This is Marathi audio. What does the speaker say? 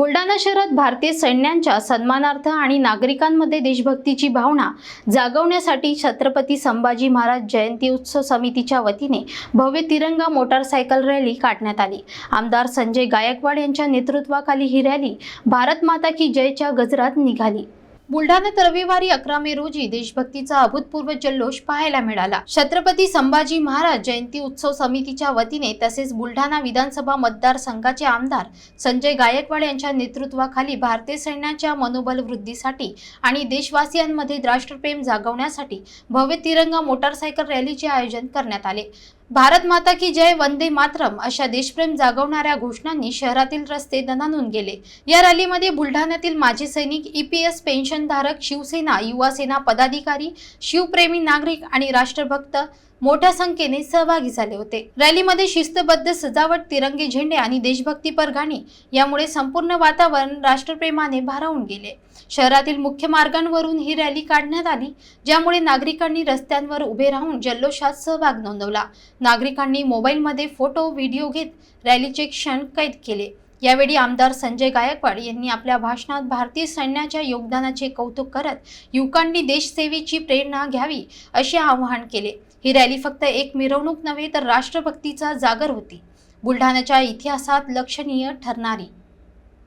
बुलढाणा शहरात भारतीय सैन्यांच्या सन्मानार्थ आणि नागरिकांमध्ये देशभक्तीची भावना जागवण्यासाठी छत्रपती संभाजी महाराज जयंती उत्सव समितीच्या वतीने भव्य तिरंगा मोटारसायकल रॅली काढण्यात आली. आमदार संजय गायकवाड यांच्या नेतृत्वाखाली ही रॅली भारत माता की जयच्या गजरात निघाली. बुलढाण्यात रविवारी अकरा मे रोजी देशभक्तीचा अभूतपूर्व जल्लोष पाहायला मिळाला. छत्रपती संभाजी महाराज जयंती उत्सव समितीच्या वतीने तसेच बुलढाणा विधानसभा मतदारसंघाचे आमदार संजय गायकवाड यांच्या नेतृत्वाखाली भारतीय सैन्याच्या मनोबल वृद्धीसाठी आणि देशवासियांमध्ये राष्ट्रप्रेम जागवण्यासाठी भव्य तिरंगा मोटारसायकल रॅलीचे आयोजन करण्यात आले. भारत माता की जय वंदे मातरम अशा देशप्रेम जागवणाऱ्या घोषणांनी शहरातील रस्ते दणानून गेले. या रॅलीमध्ये बुलढाण्यातील माजी सैनिक ईपीएस पेन्शनधारक शिवसेना युवा सेना पदाधिकारी शिवप्रेमी नागरिक आणि राष्ट्रभक्त मोठ्या संख्येने सहभागी झाले होते. रॅलीमध्ये शिस्तबद्ध सजावट तिरंगी झेंडे आणि देशभक्तीपर गाणी यामुळे संपूर्ण वातावरण राष्ट्रप्रेमाने भारावून गेले. शहरातील मुख्य मार्गांवरून ही रॅली काढण्यात आली ज्यामुळे नागरिकांनी रस्त्यांवर उभे राहून जल्लोषात सहभाग नोंदवला. नागरिकांनी मोबाईलमध्ये फोटो व्हिडिओ घेत रॅलीचे क्षण कैद केले. यावेळी आमदार संजय गायकवाड यांनी आपल्या भाषणात भारतीय सैन्याच्या योगदानाचे कौतुक करत युवकांनी देशसेवेची प्रेरणा घ्यावी असे आवाहन केले. ही रॅली फक्त एक मिरवणूक नव्हे तर राष्ट्रभक्तीचा जागर होती. बुलढाण्याच्या इतिहासात लक्षणीय ठरणारी.